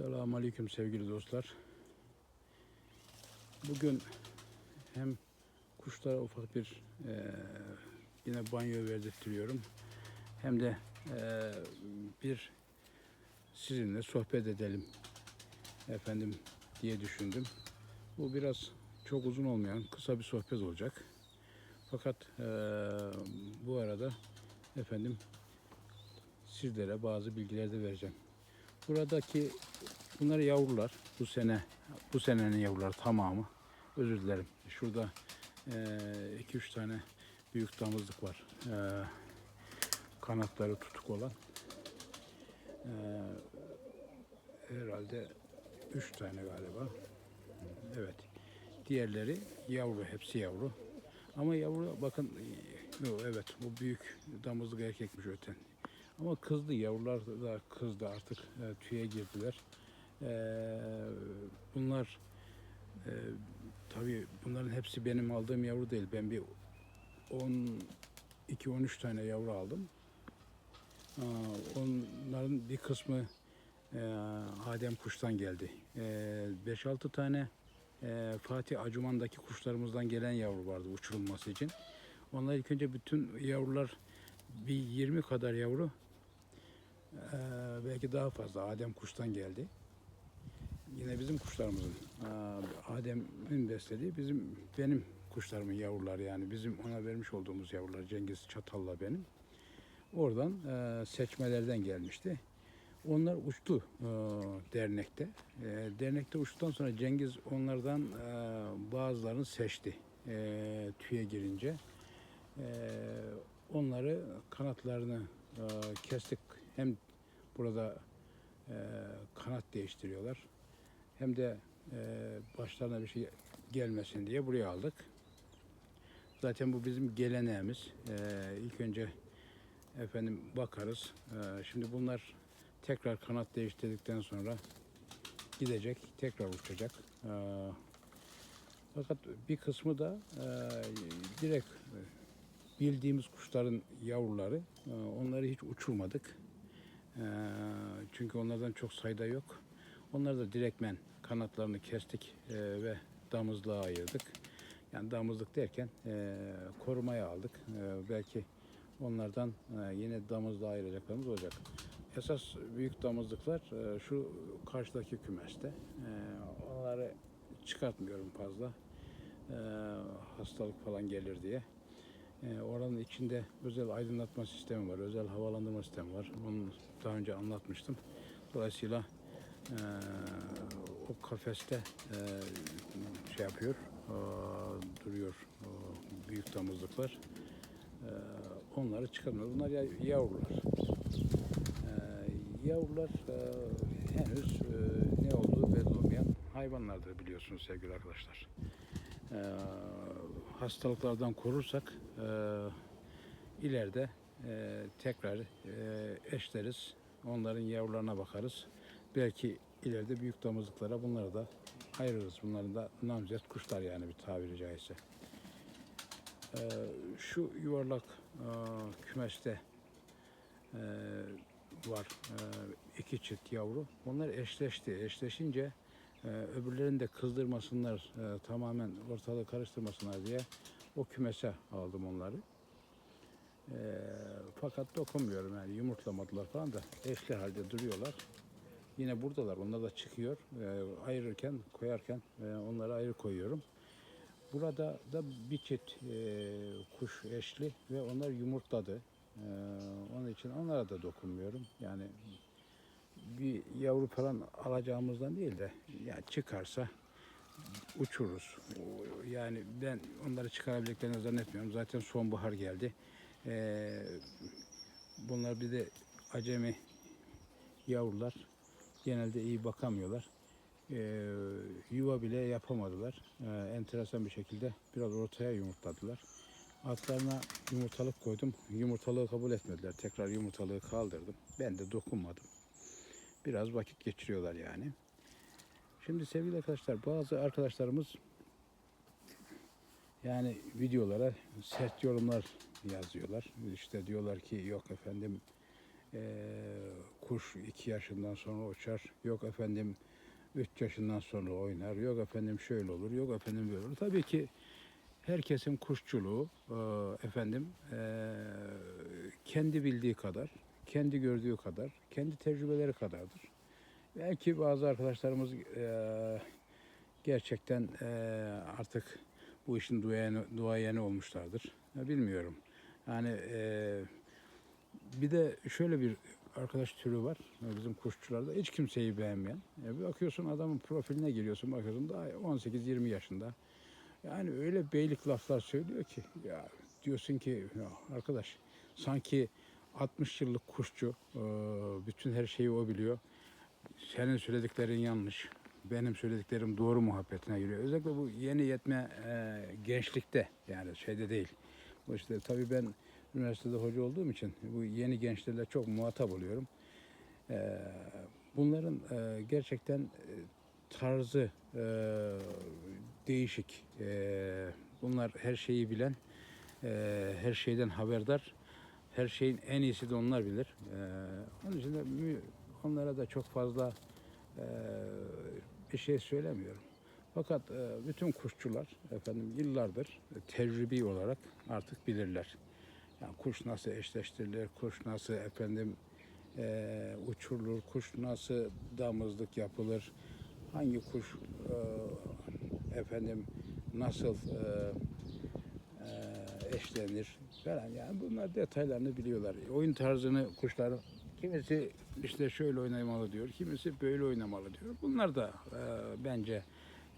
Selamun Aleyküm sevgili dostlar. Bugün hem kuşlara ufak bir eee, yine banyo verdirtiyorum. Hem de eee, bir sizinle sohbet edelim efendim diye düşündüm. Bu biraz çok uzun olmayan kısa bir sohbet olacak. Fakat eee, bu arada efendim sizlere bazı bilgiler de vereceğim. Buradaki bunlar yavrular. Bu sene bu senenin yavruları tamamı. Özür dilerim. Şurada 2-3 tane büyük damızlık var. Eee, kanatları tutuk olan. Eee, herhalde 3 tane galiba. Evet. Diğerleri yavru. Hepsi yavru. Ama yavru bakın yo, evet bu büyük damızlık erkekmiş öten. Ama kızdı yavrular da kızdı artık e, tüye girdiler. E, bunlar e, tabii bunların hepsi benim aldığım yavru değil. Ben bir 12-13 tane yavru aldım. Aa, onların bir kısmı e, Adem kuştan geldi. E, 5-6 tane e, Fatih Acuman'daki kuşlarımızdan gelen yavru vardı uçurulması için. Onlar ilk önce bütün yavrular bir 20 kadar yavru ee, belki daha fazla Adem kuştan geldi. Yine bizim kuşlarımızın Adem'in beslediği bizim benim kuşlarımın yavruları yani bizim ona vermiş olduğumuz yavrular Cengiz Çatal'la benim. Oradan e, seçmelerden gelmişti. Onlar uçtu e, dernekte. E, dernekte uçtuktan sonra Cengiz onlardan e, bazılarını seçti e, tüye girince. E, onları kanatlarını e, kestik. Hem burada e, kanat değiştiriyorlar hem de e, başlarına bir şey gelmesin diye buraya aldık. Zaten bu bizim geleneğimiz. E, ilk önce efendim bakarız. E, şimdi bunlar tekrar kanat değiştirdikten sonra gidecek, tekrar uçacak. E, fakat bir kısmı da e, direkt e, bildiğimiz kuşların yavruları. E, onları hiç uçurmadık. E, çünkü onlardan çok sayıda yok. Onları da direktmen kanatlarını kestik e, ve damızlığa ayırdık. Yani damızlık derken e, korumaya aldık. E, belki onlardan yine damızlığa ayıracaklarımız olacak. Esas büyük damızlıklar şu karşıdaki kümeste. Onları çıkartmıyorum fazla. Hastalık falan gelir diye. E, oranın içinde özel aydınlatma sistemi var, özel havalandırma sistemi var. Onu daha önce anlatmıştım. Dolayısıyla e, o kafeste e, şey yapıyor, duruyor büyük damızlıklar. Onları çıkarmıyor. Bunlar ya, yavrular. Yavrular e, henüz e, ne olduğu belli olmayan hayvanlardır biliyorsunuz sevgili arkadaşlar. E, hastalıklardan korursak ileride e, tekrar e, eşleriz. Onların yavrularına bakarız. Belki ileride büyük damızlıklara bunları da ayırırız. Bunların da namzet kuşlar yani bir tabiri caizse. E, şu yuvarlak e, kümeste e, var iki çift yavru. Onlar eşleşti. Eşleşince e, öbürlerini de kızdırmasınlar, tamamen ortalığı karıştırmasınlar diye o kümese aldım onları. E, fakat dokunmuyorum yani yumurtlamadılar falan da eşli halde duruyorlar. Yine buradalar. Onlar da çıkıyor. E, ayırırken, koyarken e, onları ayrı koyuyorum. Burada da bir çift e, kuş eşli ve onlar yumurtladı. E, onun için onlara da dokunmuyorum. Yani bir yavru falan alacağımızdan değil de yani çıkarsa uçururuz. Yani ben onları çıkarabileceklerini zannetmiyorum. Zaten sonbahar geldi. Ee, bunlar bir de acemi yavrular. Genelde iyi bakamıyorlar. Ee, yuva bile yapamadılar. Ee, enteresan bir şekilde biraz ortaya yumurtladılar. Altlarına yumurtalık koydum. Yumurtalığı kabul etmediler. Tekrar yumurtalığı kaldırdım. Ben de dokunmadım biraz vakit geçiriyorlar yani. Şimdi sevgili arkadaşlar bazı arkadaşlarımız yani videolara sert yorumlar yazıyorlar. İşte diyorlar ki yok efendim eee, kuş 2 yaşından sonra uçar. Yok efendim 3 yaşından sonra oynar. Yok efendim şöyle olur. Yok efendim böyle olur. Tabii ki herkesin kuşçuluğu e, efendim e, kendi bildiği kadar, kendi gördüğü kadar, kendi tecrübeleri kadardır. Belki bazı arkadaşlarımız e, gerçekten e, artık bu işin duayeni, duayeni olmuşlardır. Ya bilmiyorum. Yani e, bir de şöyle bir arkadaş türü var bizim kuşçularda hiç kimseyi beğenmeyen. E, bir bakıyorsun adamın profiline giriyorsun bakıyorsun daha 18-20 yaşında. Yani öyle beylik laflar söylüyor ki ya diyorsun ki ya arkadaş sanki 60 yıllık kuşçu e, bütün her şeyi o biliyor. Senin söylediklerin yanlış. Benim söylediklerim doğru muhabbetine giriyor. Özellikle bu yeni yetme e, gençlikte yani şeyde değil. Bu işte tabii ben üniversitede hoca olduğum için bu yeni gençlerle çok muhatap oluyorum. E, bunların e, gerçekten e, tarzı e, değişik. E, bunlar her şeyi bilen, e, her şeyden haberdar. Her şeyin en iyisi de onlar bilir. E, onun için de onlara da çok fazla e, bir şey söylemiyorum. Fakat e, bütün kuşçular efendim yıllardır e, tecrübi olarak artık bilirler. Yani kuş nasıl eşleştirilir, kuş nasıl efendim e, uçurulur, kuş nasıl damızlık yapılır, hangi kuş e, efendim nasıl e, e, eşlenir falan yani bunlar detaylarını biliyorlar. Oyun tarzını kuşların kimisi işte şöyle oynamalı diyor, kimisi böyle oynamalı diyor. Bunlar da e, bence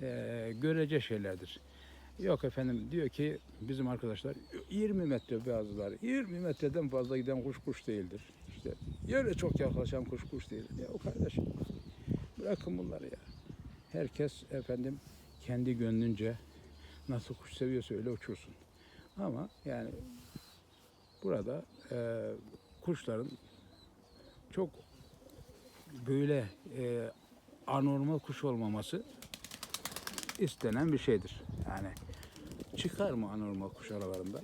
e, görece şeylerdir. Yok efendim diyor ki bizim arkadaşlar 20 metre bazıları 20 metreden fazla giden kuş kuş değildir. İşte yere çok yaklaşan kuş kuş değildir. Ya o kardeşim bırakın bunları ya. Herkes efendim kendi gönlünce nasıl kuş seviyorsa öyle uçursun. Ama yani burada e, kuşların çok böyle e, anormal kuş olmaması istenen bir şeydir. Yani çıkar mı anormal kuş aralarında?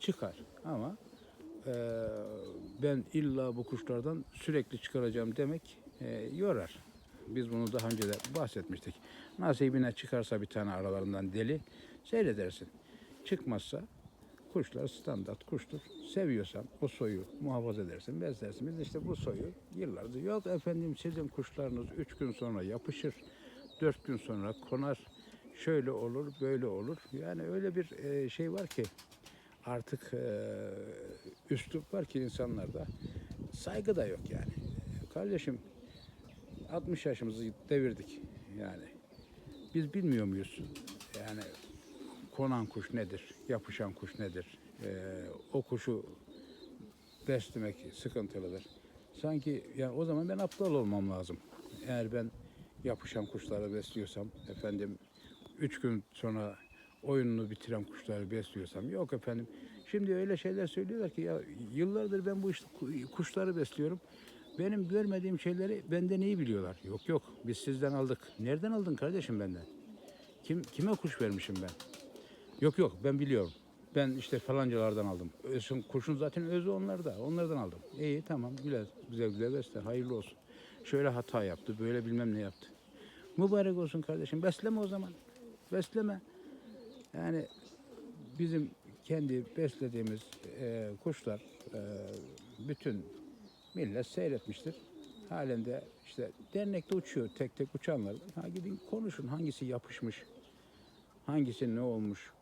Çıkar ama e, ben illa bu kuşlardan sürekli çıkaracağım demek e, yorar. Biz bunu daha önce de bahsetmiştik. Nasibine çıkarsa bir tane aralarından deli seyredersin. Çıkmazsa kuşlar standart kuştur. Seviyorsan o soyu muhafaza edersin, beslersin. Biz işte bu soyu yıllardır yok efendim sizin kuşlarınız üç gün sonra yapışır, dört gün sonra konar, şöyle olur, böyle olur. Yani öyle bir e, şey var ki artık e, üslup var ki insanlarda saygı da yok yani. Kardeşim 60 yaşımızı devirdik yani. Biz bilmiyor muyuz? Yani konan kuş nedir? Yapışan kuş nedir? Ee, o kuşu beslemek sıkıntılıdır. Sanki yani o zaman ben aptal olmam lazım. Eğer ben yapışan kuşları besliyorsam efendim üç gün sonra oyununu bitiren kuşları besliyorsam yok efendim. Şimdi öyle şeyler söylüyorlar ki ya yıllardır ben bu işte kuşları besliyorum. Benim görmediğim şeyleri benden iyi biliyorlar. Yok yok biz sizden aldık. Nereden aldın kardeşim benden? Kim kime kuş vermişim ben? Yok yok ben biliyorum. Ben işte falancalardan aldım. Özün, kuşun zaten özü onlarda. Onlardan aldım. İyi tamam güzel güzel güzel besle hayırlı olsun. Şöyle hata yaptı böyle bilmem ne yaptı. Mübarek olsun kardeşim besleme o zaman. Besleme. Yani bizim kendi beslediğimiz e, kuşlar e, bütün millet seyretmiştir. Halinde işte dernekte uçuyor tek tek uçanlar. Ha gidin konuşun hangisi yapışmış, hangisi ne olmuş.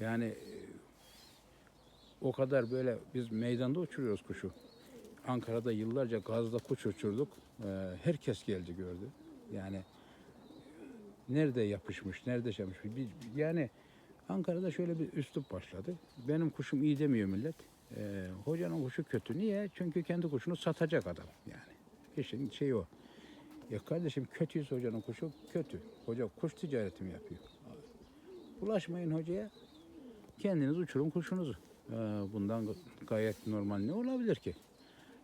Yani e, o kadar böyle biz meydanda uçuruyoruz kuşu. Ankara'da yıllarca gazla kuş uçurduk. Ee, herkes geldi gördü. Yani nerede yapışmış, nerede şey yapmış. Yani Ankara'da şöyle bir üslup başladı. Benim kuşum iyi demiyor millet. Ee, hocanın kuşu kötü. Niye? Çünkü kendi kuşunu satacak adam yani. İşin şeyi o. Ya kardeşim kötüyse hocanın kuşu kötü. Hoca kuş ticareti mi yapıyor? Bulaşmayın hocaya. Kendiniz uçurun kuşunuzu. Ee, bundan gayet normal ne olabilir ki?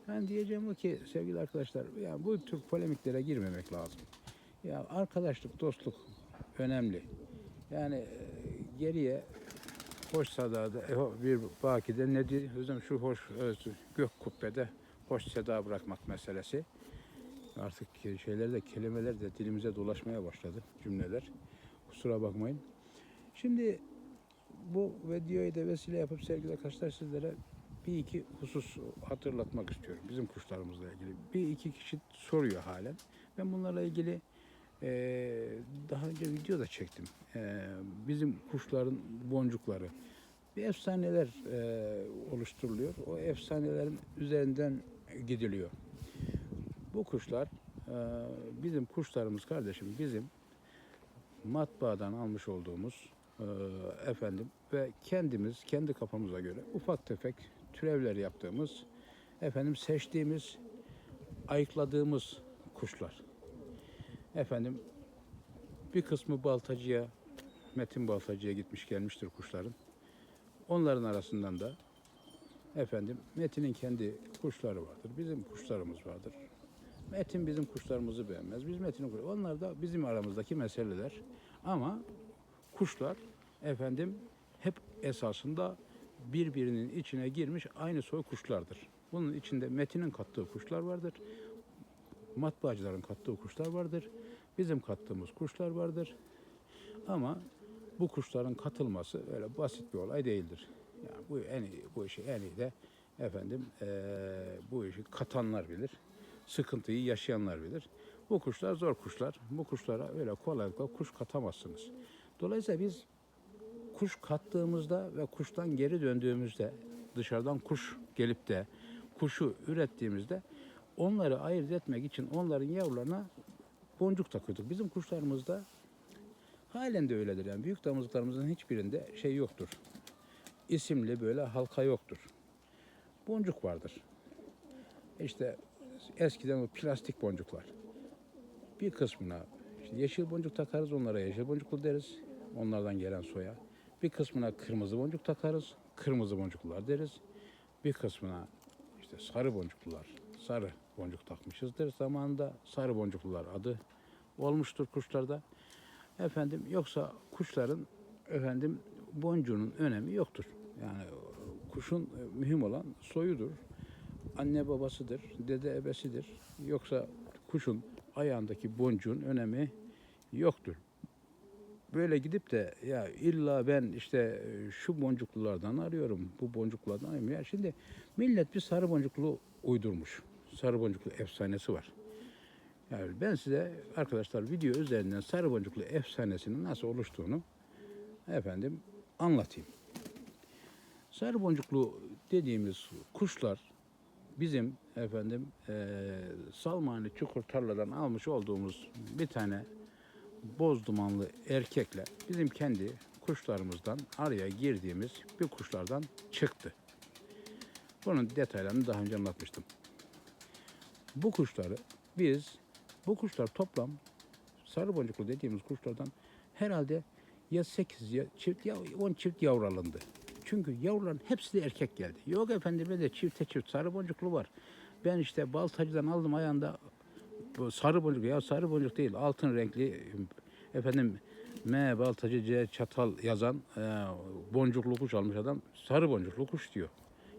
Ben diyeceğim o ki sevgili arkadaşlar ya bu tür polemiklere girmemek lazım. Ya arkadaşlık, dostluk önemli. Yani e, geriye hoş sadada e, bir bakide ne diyor? Şu hoş e, gök kubbede hoş seda bırakmak meselesi. Artık şeyler de kelimeler de dilimize dolaşmaya başladı cümleler. Kusura bakmayın. Şimdi bu videoyu da vesile yapıp sevgili arkadaşlar sizlere bir iki husus hatırlatmak istiyorum bizim kuşlarımızla ilgili. Bir iki kişi soruyor halen. Ben bunlarla ilgili eee, daha önce video da çektim. Eee, bizim kuşların boncukları. Bir efsaneler eee, oluşturuluyor. O efsanelerin üzerinden gidiliyor. Bu kuşlar eee, bizim kuşlarımız kardeşim bizim matbaadan almış olduğumuz efendim ve kendimiz kendi kafamıza göre ufak tefek türevler yaptığımız efendim seçtiğimiz ayıkladığımız kuşlar. Efendim bir kısmı baltacıya Metin Baltacı'ya gitmiş gelmiştir kuşların. Onların arasından da efendim Metin'in kendi kuşları vardır. Bizim kuşlarımız vardır. Metin bizim kuşlarımızı beğenmez. Biz Metin'in kuşları. Onlar da bizim aramızdaki meseleler. Ama kuşlar efendim hep esasında birbirinin içine girmiş aynı soy kuşlardır. Bunun içinde Metin'in kattığı kuşlar vardır. Matbaacıların kattığı kuşlar vardır. Bizim kattığımız kuşlar vardır. Ama bu kuşların katılması öyle basit bir olay değildir. Yani bu en iyi, bu işi en iyi de efendim eee, bu işi katanlar bilir. Sıkıntıyı yaşayanlar bilir. Bu kuşlar zor kuşlar. Bu kuşlara öyle kolaylıkla kuş katamazsınız. Dolayısıyla biz kuş kattığımızda ve kuştan geri döndüğümüzde dışarıdan kuş gelip de kuşu ürettiğimizde onları ayırt etmek için onların yavrularına boncuk takıyorduk. Bizim kuşlarımızda halen de öyledir. Yani büyük damızlıklarımızın hiçbirinde şey yoktur. İsimli böyle halka yoktur. Boncuk vardır. İşte eskiden o plastik boncuklar. Bir kısmına işte yeşil boncuk takarız onlara yeşil boncuklu deriz. Onlardan gelen soya. Bir kısmına kırmızı boncuk takarız. Kırmızı boncuklular deriz. Bir kısmına işte sarı boncuklular. Sarı boncuk takmışızdır. Zamanında sarı boncuklular adı olmuştur kuşlarda. Efendim yoksa kuşların efendim boncuğunun önemi yoktur. Yani kuşun mühim olan soyudur. Anne babasıdır, dede ebesidir. Yoksa kuşun ayağındaki boncuğun önemi yoktur. Böyle gidip de ya illa ben işte e, şu boncuklulardan arıyorum, bu boncuklardan arıyorum. Ya şimdi millet bir sarı boncuklu uydurmuş. Sarı boncuklu efsanesi var. Yani ben size arkadaşlar video üzerinden sarı boncuklu efsanesinin nasıl oluştuğunu efendim anlatayım. Sarı boncuklu dediğimiz kuşlar bizim efendim eee Salmani Çukur tarladan almış olduğumuz bir tane boz dumanlı erkekle bizim kendi kuşlarımızdan araya girdiğimiz bir kuşlardan çıktı. Bunun detaylarını daha önce anlatmıştım. Bu kuşları biz bu kuşlar toplam sarı boncuklu dediğimiz kuşlardan herhalde ya 8 ya çift ya 10 çift yavru alındı. Çünkü yavruların hepsi de erkek geldi. Yok efendim de çifte çift sarı boncuklu var. Ben işte baltacıdan aldım ayağında bu sarı boncuk ya sarı boncuk değil altın renkli efendim M baltacı C çatal yazan e, boncuklu kuş almış adam sarı boncuklu kuş diyor.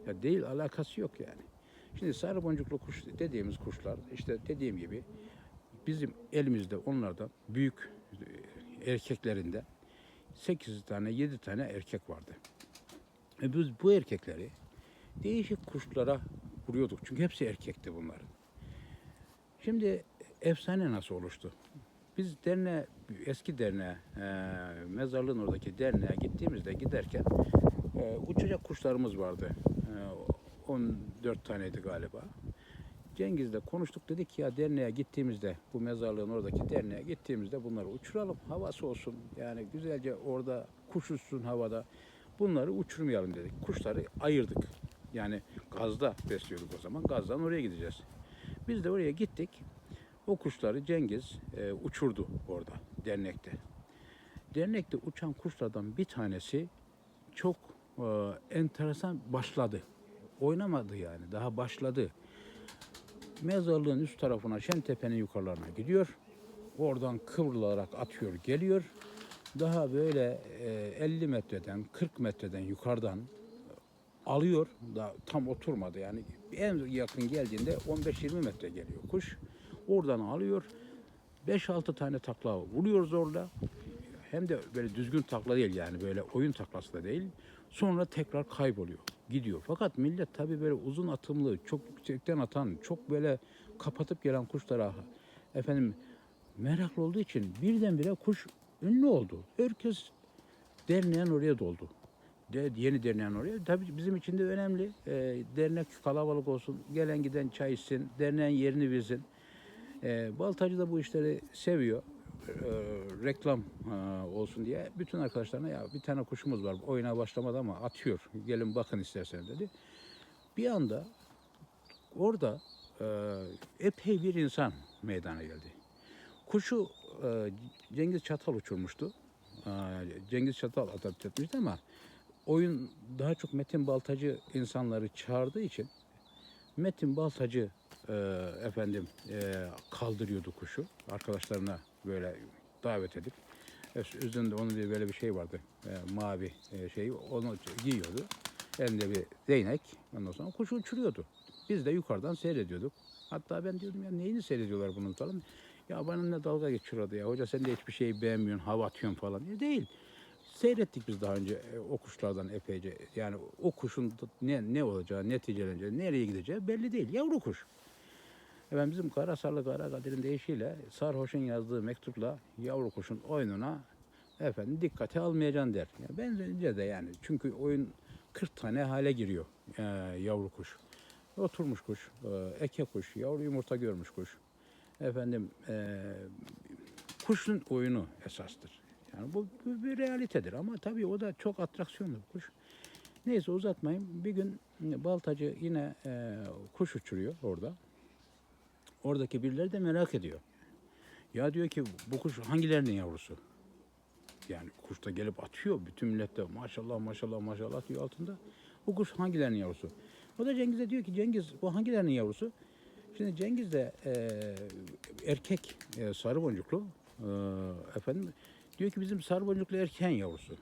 Ya değil alakası yok yani. Şimdi sarı boncuklu kuş dediğimiz kuşlar işte dediğim gibi bizim elimizde onlardan büyük e, erkeklerinde 8 tane 7 tane erkek vardı. E biz bu erkekleri değişik kuşlara vuruyorduk. Çünkü hepsi erkekti bunların. Şimdi efsane nasıl oluştu? Biz derneğe, eski derneğe, e, mezarlığın oradaki derneğe gittiğimizde giderken e, uçacak kuşlarımız vardı. E, 14 taneydi galiba. Cengiz'le konuştuk. Dedik ki ya derneğe gittiğimizde bu mezarlığın oradaki derneğe gittiğimizde bunları uçuralım. Havası olsun. Yani güzelce orada kuş uçsun havada. Bunları uçurmayalım. dedik. Kuşları ayırdık. Yani gazda besliyorduk o zaman. Gazdan oraya gideceğiz biz de oraya gittik o kuşları Cengiz e, uçurdu orada dernekte dernekte uçan kuşlardan bir tanesi çok e, enteresan başladı oynamadı yani daha başladı mezarlığın üst tarafına Şentepe'nin yukarılarına gidiyor. Oradan kıvrılarak atıyor geliyor. Daha böyle e, 50 metreden 40 metreden yukarıdan alıyor da tam oturmadı yani en yakın geldiğinde 15-20 metre geliyor kuş. Oradan alıyor 5-6 tane takla vuruyoruz orada. Hem de böyle düzgün takla değil yani böyle oyun taklası da değil. Sonra tekrar kayboluyor. Gidiyor. Fakat millet tabii böyle uzun atımlı, çok yüksekten atan, çok böyle kapatıp gelen kuşlara efendim meraklı olduğu için birdenbire kuş ünlü oldu. Herkes derneğin oraya doldu. De, yeni derneğin oraya. Tabii bizim için de önemli. Ee, dernek kalabalık olsun. Gelen giden çay içsin. Derneğin yerini bilsin. Ee, Baltacı da bu işleri seviyor. Ee, reklam e, olsun diye. Bütün arkadaşlarına ya bir tane kuşumuz var. Oyuna başlamadı ama atıyor. Gelin bakın istersen dedi. Bir anda orada e, epey bir insan meydana geldi. Kuşu e, Cengiz Çatal uçurmuştu. E, Cengiz Çatal adapte etmişti ama oyun daha çok Metin Baltacı insanları çağırdığı için Metin Baltacı e, efendim e, kaldırıyordu kuşu. Arkadaşlarına böyle davet edip Üst- üzerinde onun bir böyle bir şey vardı e, mavi e, şey onu giyiyordu. Elinde bir değnek ondan sonra kuşu uçuruyordu. Biz de yukarıdan seyrediyorduk. Hatta ben diyordum ya neyini seyrediyorlar bunun falan? Ya bana ne dalga geçiyordu ya? Hoca sen de hiçbir şeyi beğenmiyorsun hava atıyorsun falan. Ya değil seyrettik biz daha önce e, o kuşlardan epeyce. Yani o kuşun ne ne olacağı, neticeleneceği, nereye gideceği belli değil. Yavru kuş. Efendim bizim Karasarlı Karakadir'in deyişiyle Sarhoş'un yazdığı mektupla yavru kuşun oyununa efendim dikkate almayacaksın der. Ya bence de yani çünkü oyun 40 tane hale giriyor e, yavru kuş. Oturmuş kuş, e, eke kuş, yavru yumurta görmüş kuş. Efendim e, kuşun oyunu esastır. Yani bu, bu bir realitedir ama tabii o da çok atraksiyonlu bir kuş. Neyse uzatmayayım. Bir gün baltacı yine e, kuş uçuruyor orada. Oradaki birileri de merak ediyor. Ya diyor ki bu kuş hangilerinin yavrusu? Yani kuş da gelip atıyor. Bütün millet maşallah maşallah maşallah diyor altında. Bu kuş hangilerinin yavrusu? O da Cengiz'e diyor ki Cengiz bu hangilerinin yavrusu? Şimdi Cengiz de e, erkek e, sarı boncuklu e, efendim diyor ki bizim sarı boncuklu erkeğin yavrusu.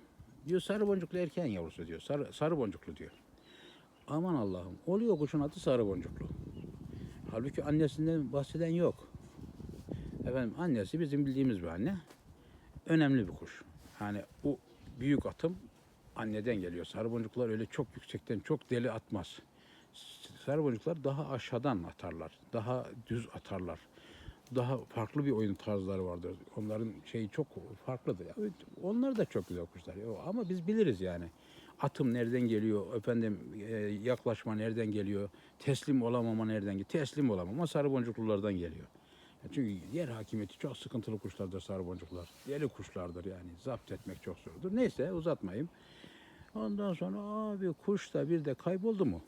Diyor sarı boncuklu erkeğin yavrusu diyor. Sarı, sarı boncuklu diyor. Aman Allah'ım. Oluyor kuşun adı sarı boncuklu. Halbuki annesinden bahseden yok. Efendim annesi bizim bildiğimiz bir anne. Önemli bir kuş. Yani o büyük atım anneden geliyor. Sarı boncuklar öyle çok yüksekten çok deli atmaz. Sarı boncuklar daha aşağıdan atarlar. Daha düz atarlar. Daha farklı bir oyun tarzları vardır. Onların şeyi çok farklıdır. Evet, onlar da çok güzel kuşlar. Ama biz biliriz yani. Atım nereden geliyor, efendim e, yaklaşma nereden geliyor, teslim olamama nereden geliyor. Teslim olamama sarı boncuklulardan geliyor. Çünkü yer hakimiyeti çok sıkıntılı kuşlardır sarı boncuklar. Deli kuşlardır yani. Zapt etmek çok zordur. Neyse uzatmayayım. Ondan sonra abi kuş da bir de kayboldu mu?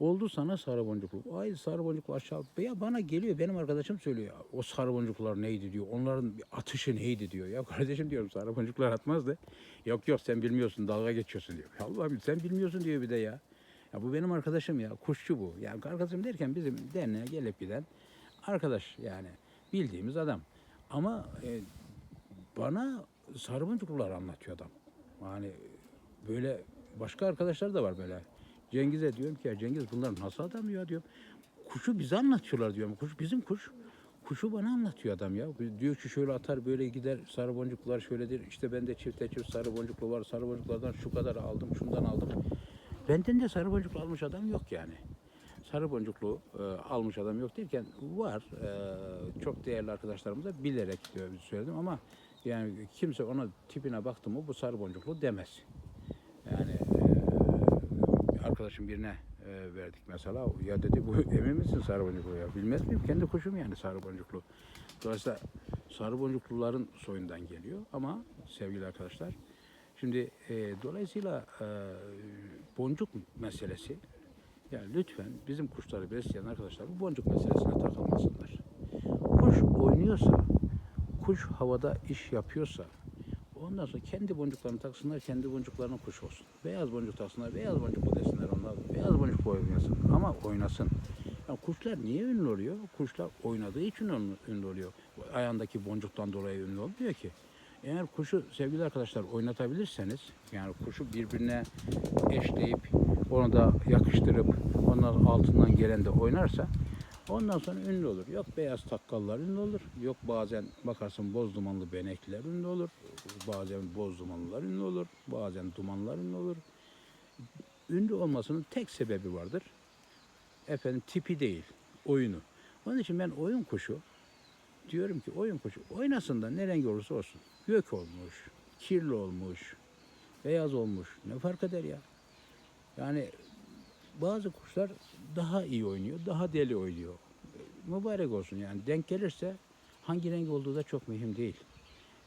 Oldu sana sarı boncuklu. Ay sarı boncuklu aşağı. Ya bana geliyor benim arkadaşım söylüyor. O sarı boncuklar neydi diyor. Onların bir atışı neydi diyor. Ya kardeşim diyorum sarı boncuklar atmazdı. Yok yok sen bilmiyorsun dalga geçiyorsun diyor. Ya Allah'ım sen bilmiyorsun diyor bir de ya. Ya bu benim arkadaşım ya. Kuşçu bu. Yani arkadaşım derken bizim derneğe gelip giden arkadaş yani. Bildiğimiz adam. Ama e, bana sarı boncuklular anlatıyor adam. Yani böyle başka arkadaşlar da var böyle. Cengiz'e diyorum ki ya Cengiz bunlar nasıl adam ya diyorum. Kuşu bize anlatıyorlar diyorum. Kuş bizim kuş. Kuşu bana anlatıyor adam ya. Diyor ki şöyle atar böyle gider sarı boncuklar şöyledir. İşte bende çifte çift sarı boncuklu var. Sarı boncuklardan şu kadar aldım şundan aldım. Benden de sarı boncuklu almış adam yok yani. Sarı boncuklu e, almış adam yok derken var. E, çok değerli arkadaşlarımız da bilerek diyor, söyledim ama yani kimse ona tipine baktı mı bu sarı boncuklu demez. Yani e, arkadaşım birine e, verdik mesela. Ya dedi bu emin misin sarı boncuklu ya? Bilmez miyim? Kendi kuşum yani sarı boncuklu. Dolayısıyla sarı boncukluların soyundan geliyor ama sevgili arkadaşlar şimdi e, dolayısıyla e, boncuk meselesi yani lütfen bizim kuşları besleyen arkadaşlar bu boncuk meselesine takılmasınlar. Kuş oynuyorsa, kuş havada iş yapıyorsa ondan sonra kendi boncuklarını taksınlar, kendi boncuklarına kuş olsun. Beyaz boncuk taksınlar, beyaz boncuklu desinler onlar. Beyaz boncuk oynasın ama oynasın. Yani kuşlar niye ünlü oluyor? Kuşlar oynadığı için ünlü, oluyor. Ayağındaki boncuktan dolayı ünlü olmuyor ki. Eğer kuşu sevgili arkadaşlar oynatabilirseniz yani kuşu birbirine eşleyip onu da yakıştırıp ondan altından gelen de oynarsa ondan sonra ünlü olur. Yok beyaz takkallar ünlü olur. Yok bazen bakarsın boz dumanlı benekliler ünlü olur. Bazen boz dumanlılar ünlü olur. Bazen dumanlar ünlü olur. Ünlü olmasının tek sebebi vardır. Efendim tipi değil, oyunu. Onun için ben oyun kuşu diyorum ki oyun kuşu oynasın da ne rengi olursa olsun. Gök olmuş, kirli olmuş, beyaz olmuş. Ne fark eder ya? Yani bazı kuşlar daha iyi oynuyor, daha deli oynuyor. Mübarek olsun yani denk gelirse hangi renk olduğu da çok mühim değil.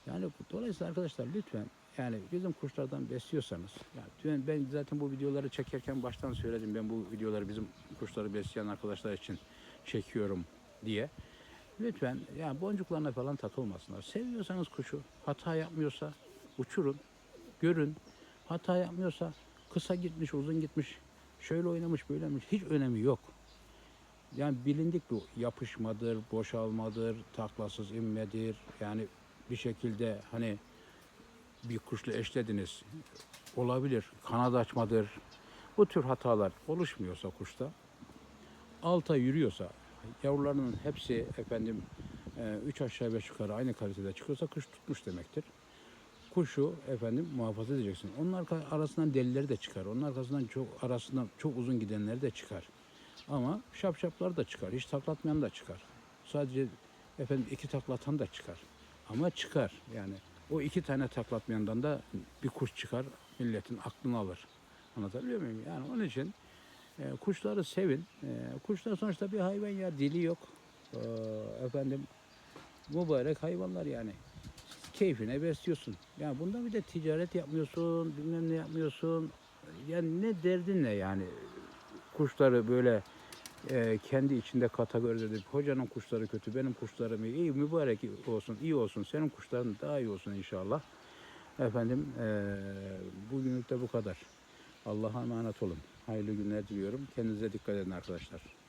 Yani dolayısıyla arkadaşlar lütfen yani bizim kuşlardan besliyorsanız, yani ben- zaten bu videoları çekerken baştan söyledim ben bu videoları bizim kuşları besleyen arkadaşlar için çekiyorum diye. Lütfen yani boncuklarına falan takılmasınlar. Seviyorsanız kuşu, hata yapmıyorsa uçurun, görün. Hata yapmıyorsa kısa gitmiş, uzun gitmiş, şöyle oynamış, böyle oynamış hiç önemi yok. Yani bilindik bu yapışmadır, boşalmadır, taklasız inmedir. Yani bir şekilde hani bir kuşla eşlediniz. Olabilir. Kanat açmadır. Bu tür hatalar oluşmuyorsa kuşta alta yürüyorsa yavrularının hepsi efendim 3 aşağı 5 yukarı aynı kalitede çıkıyorsa kuş tutmuş demektir. Kuşu efendim muhafaza edeceksin. Onun arasından delileri de çıkar. Onun arkasından çok arasından çok uzun gidenleri de çıkar. Ama şapşaplar da çıkar. Hiç taklatmayan da çıkar. Sadece efendim iki taklatan da çıkar. Ama çıkar yani. O iki tane taklatmayandan da bir kuş çıkar. Milletin aklını alır. Anlatabiliyor muyum? Yani onun için e, kuşları sevin. E, kuşlar sonuçta bir hayvan ya dili yok. E, efendim mübarek hayvanlar yani. Keyfine besliyorsun. Yani bunda bir de ticaret yapmıyorsun, bilmem ne yapmıyorsun. Yani ne derdin ne yani? Kuşları böyle e, kendi içinde kategorize edip hocanın kuşları kötü, benim kuşlarım iyi, iyi mübarek olsun, iyi olsun, senin kuşların daha iyi olsun inşallah. Efendim e, bugünlük de bu kadar. Allah'a emanet olun. Hayırlı günler diliyorum. Kendinize dikkat edin arkadaşlar.